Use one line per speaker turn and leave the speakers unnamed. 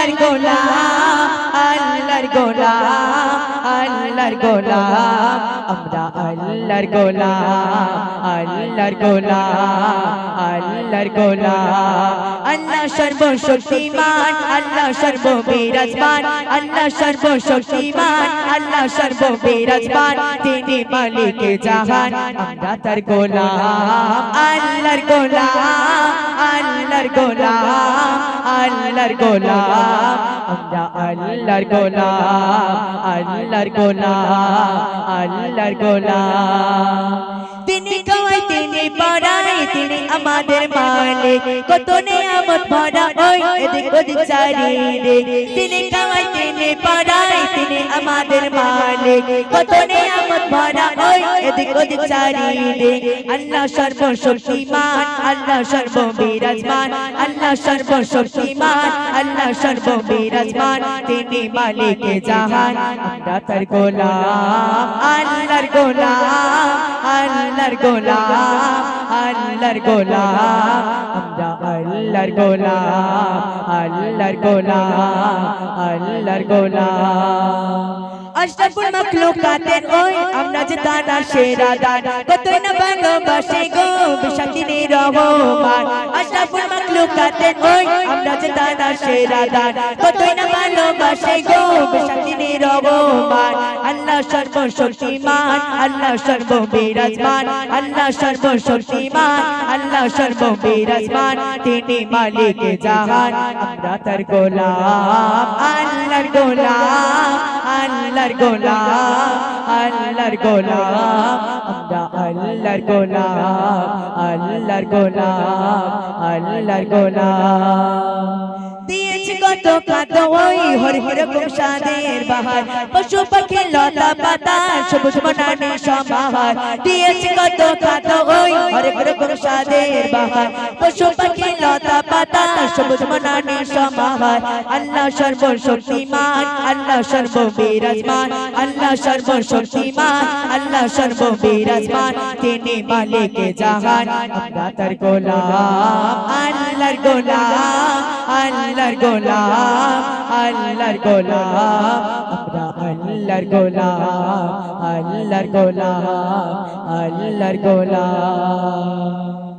আল্লাহর গোলাম আল্লাহর গোলাম আল্লাহর গোলাম। আমরা আল্লাহর গোলাম আল্লাহর গোলাম আল্লাহর গোলাম। আল্লাহ সর্বশক্তিমান, আল্লাহ সর্ববিরাজমান, আল্লাহ সর্বশক্তিমান, আল্লাহ সর্ববিরাজমান। তিনি মালিক জাহান, আমরা তার গোলাম, আল্লাহর গোলাম। আল্লাহর গোলাম আল্লাহর গোলাম, আমরা আল্লাহর গোলাম আল্লাহর গোলাম আল্লাহর গোলাম। তিনি খাওয়াই তিনি পড়াই তিনি আমাদের মালিক। কত নিয়ামত ভরা ওই এদিক ওদিক চারিদিক। তিনি খাওয়াই তিনি পড়াই তিনি আমাদের মালিক। কত নিয়ামত ভরা ওই এদিক ওদিক চারিদিক। আল্লাহ সর্বশক্তিমান, আল্লাহ সর্ববিরাজমান, আল্লাহ সর্বশক্তিমান, আল্লাহ সর্ববিরাজমান। তিনি মালিক জাহান, আমরা তার গোলাম। আল্লাহর গোলাম আল্লাহর গোলাম আল্লাহর গোলাম। আমরা আল্লাহর গোলাম আল্লাহর গোলাম আল্লাহর গোলাম। আশরাফুল মাখলুকাতের ওই আমরা যে তারা সেরা দান। কতই না ভালোবাসে গো বিশান্তিনি রহমান আশরাফুল মাখলুকাতের ওই আমরা যে তারা সেরা দান। কতই না ভালোবাসে গো বিশান্তিনি রহমান আল্লাহ সর্বশক্তিমান আল্লাহ সর্ববিরাজমান। আল্লাহ সর্বশক্তিমান আল্লাহ সর্ববিরাজমান। তিনি মালিক জাহান আমরা তার গোলাম আল্লাহর গোলাম। আল্লাহর গোলাম আল্লাহর গোলাম আমরা আল্লাহর গোলাম আল্লাহর গোলাম আল্লাহর গোলাম। দিয়েছে কত কত ওই হরি রকম সাদের বাহার। পশু পাখি লতা পাতা, সবুজ বনানি সমাহার দিয়েছে কত কত ওই হরি রকম সাদের বাহার। পশু পাখি লতা পাতা, সবুজ বনানি সমাহার আল্লাহ সর্বশক্তিমান, আল্লাহ সর্ববিরাজমান, আল্লাহ সর্বশক্তিমান, আল্লাহ সর্ববিরাজমান। তিনি মালিক জাহান, আমরা গোলাম, আল্লাহর গোলাম। আল্লাহর গোলাম আল্লাহর গোলাম আমরা আল্লাহর গোলাম আল্লাহর গোলাম আল্লাহর গোলাম।